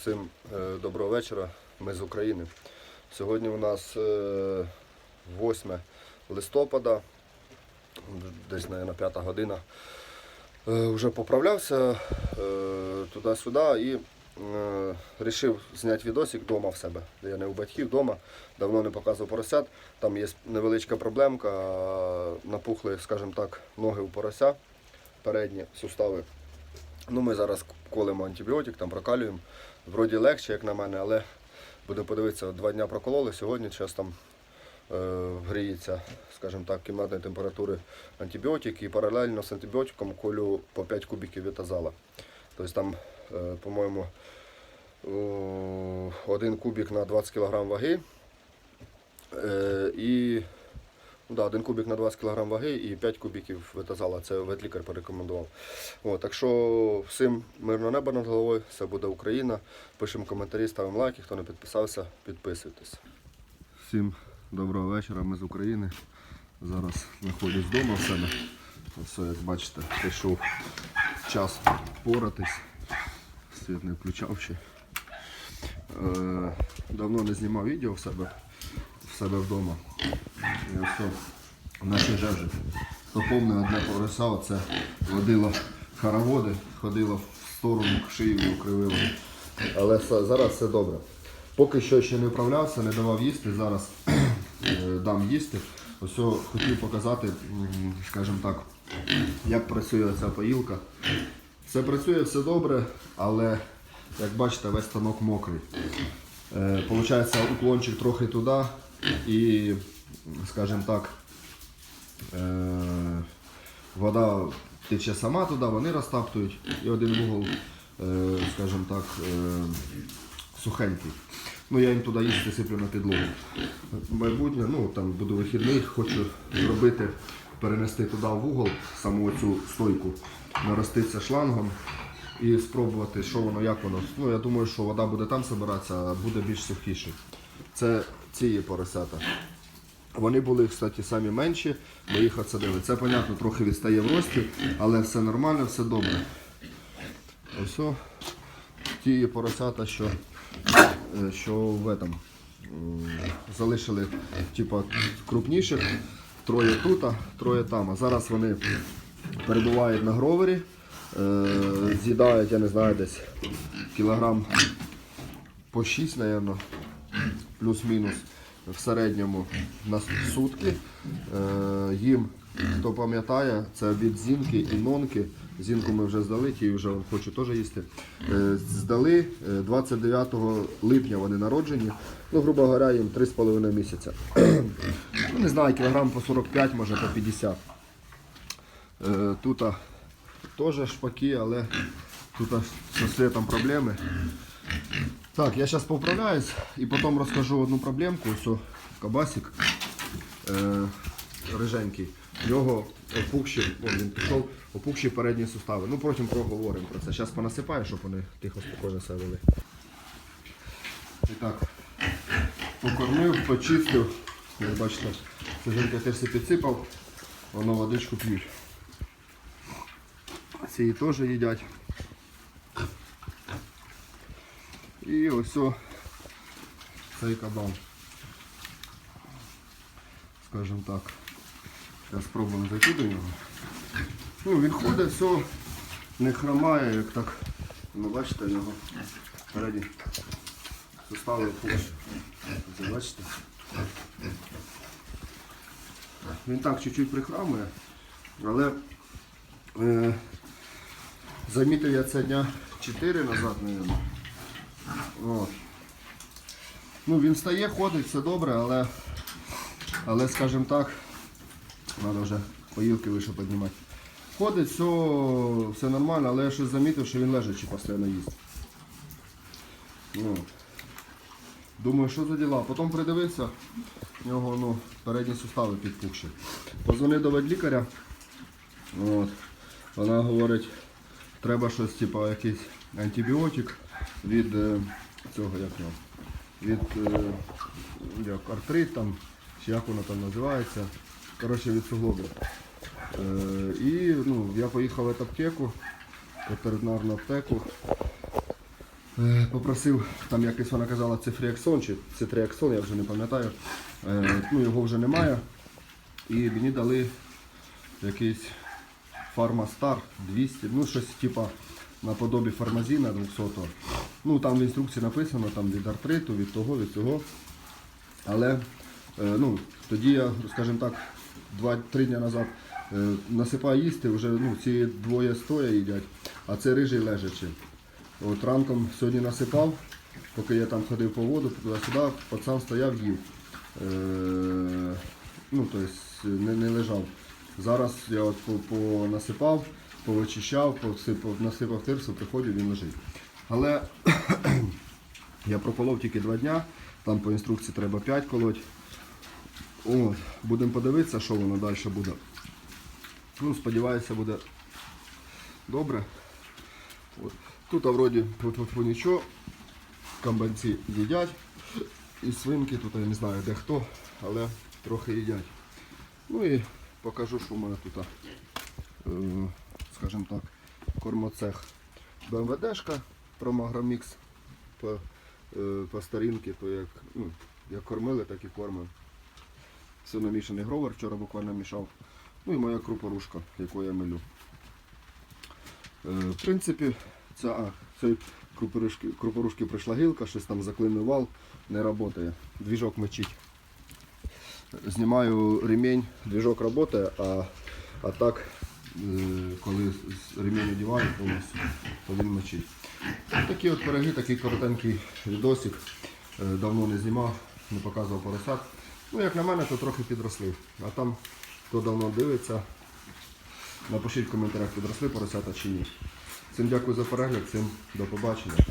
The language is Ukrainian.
Всім е, доброго вечора. Ми з України. Сьогодні у нас е, 8 листопада, десь, мабуть, 5 година. Е, Вже поправлявся е, туди-сюди і е, зняти відосик вдома в себе. Я не у батьків вдома, давно не показував поросят. Там є невеличка проблемка, напухли, скажімо так, ноги у порося, передні сустави. Ну, ми зараз колемо антибіотик, там прокалюємо. Вроді легше, як на мене, але будемо подивитися, два дні прокололи. Сьогодні зараз там е, гріється, скажімо так, кімнатної температури антибіотик і паралельно з антибіотиком колю по 5 кубиків вітазала. Тобто там, е, по-моєму, один кубик на 20 кг ваги. Е, і да, один кубик на 20 кг ваги і 5 кубиків витазала. Це ветлікар порекомендував. О, так що всім мирного неба над головою, все буде Україна. Пишемо коментарі, ставимо лайки. Хто не підписався, підписуйтесь. Всім доброго вечора, ми з України. Зараз знаходжусь вдома в себе. Все, як бачите, прийшов час поратись. Світ не включав ще. Е, давно не знімав відео в себе, себе вдома. І все, наші жежі. То повне одне порося, оце водило хороводи, ходило в сторону, шию кривило. Але зараз все добре. Поки що ще не вправлявся, не давав їсти, зараз е, дам їсти. Ось хотів показати, скажімо так, як працює ця поїлка. Все працює, все добре, але як бачите, весь станок мокрий. Е, Получається уклончик трохи туди і, скажімо так, е, вода тече сама туди, вони розтаптують і один вугол, е, скажімо так, е, сухенький. Ну, я їм туди їсти сиплю на підлогу. Майбутнє, ну там буду вихідний, хочу зробити, перенести туди в угол саму цю стойку, нароститися шлангом і спробувати, що воно, як воно. Ну, я думаю, що вода буде там збиратися, а буде більш сухіше. Це ці поросята. Вони були, кстати, самі менші, ми їх отсадили. Це, понятно, трохи відстає в рості, але все нормально, все добре. Ось ті поросята, що, е, що в этом, залишили типа, крупніших, троє тут, троє там. А зараз вони перебувають на гровері, е, з'їдають, я не знаю, десь кілограм по 6, мабуть, плюс-мінус в середньому на сутки. Е, їм, хто пам'ятає, це обід зінки і нонки. Зінку ми вже здали, ті вже хочу теж їсти. Е, здали е, 29 липня вони народжені. Ну, грубо говоря, їм 3,5 місяця. ну, не знаю, кілограм по 45, може по 50. Е, тут теж шпаки, але тут з світом проблеми. Так, я зараз поправляюсь і потім розкажу одну проблемку. Ось кабасик е, риженький. В нього опухші, він пішов, опухші передні сустави. Ну потім проговоримо про це. Зараз понасипаю, щоб вони тихо спокійно себе вели. І так, покормив, почистив. Як бачите, сиженька теж все підсипав, воно водичку п'ють. Ці теж їдять. І ось цей кабан. Скажімо так. Зараз спробуємо зайти до нього. Ну, він ходить, все, не хромає, як так. Ну, бачите його сустави опущені. Це бачите? Він так чуть-чуть прихрамує, але е, замітив я це дня 4 назад, мабуть. От. Ну, він стає, ходить, все добре, але, але скажімо так, треба вже поїлки вище піднімати. Ходить, все, все нормально, але я щось замітив, що він лежачи постійно їсть. Ну. Думаю, що за діла. Потім придивився, в нього ну, передні сустави підпухші. Позвонив до ветлікаря. От. Вона говорить, треба щось, типу, якийсь антибіотик від е, цього, як його, від е, як артрит там, чи як воно там називається. Коротше, від суглобів. Е, і ну, я поїхав в аптеку, ветеринарну аптеку. Е, Попросив, там якось вона казала цифріаксон чи цитріаксон, я вже не пам'ятаю. Ну, його вже немає. І мені дали якийсь Фармастар 200, ну щось типа наподобі фармазіна 200. Ну там в інструкції написано там від артриту, від того, від цього. Але е, ну, тоді я, скажімо так, 2-3 дні назад е, насипаю їсти, вже ну, ці двоє стоя їдять, а це рижий лежачи. От ранком сьогодні насипав, поки я там ходив по воду, туди-сюди, пацан стояв їв. Е, ну, тобто не, не лежав. Зараз я от по- понасипав, повичищав, посипав, насипав тирсу, приходжу, він лежить. Але я проколов тільки два дня, там по інструкції треба 5 колоть. От, будемо подивитися, що воно далі буде. Ну, сподіваюся, буде добре. От. Тут а вроді нічого. Камбанці їдять. І свинки, тут я не знаю де хто, але трохи їдять. Ну і покажу, що в мене тут, е, скажімо так, кормоцех БМВДшка Промагромікс по, е, по старінки, то як, ну, як кормили, так і кормимо. Все намішаний гровер, вчора буквально мішав. Ну і моя крупорушка, яку я милю. Е, в принципі, ця, цієї крупорушки, крупорушки прийшла гілка, щось там заклинив вал, не працює. Двіжок мечить. Знімаю ремінь, двіжок працює, а, а так, коли ремінь одіваю повністю, то він мочить. Такі от пироги, такий коротенький відосик. Е, Давно не знімав, не показував поросят. Ну, як на мене, то трохи підросли. А там, хто давно дивиться, напишіть в коментарях, підросли поросята чи ні. Всім дякую за перегляд, всім до побачення.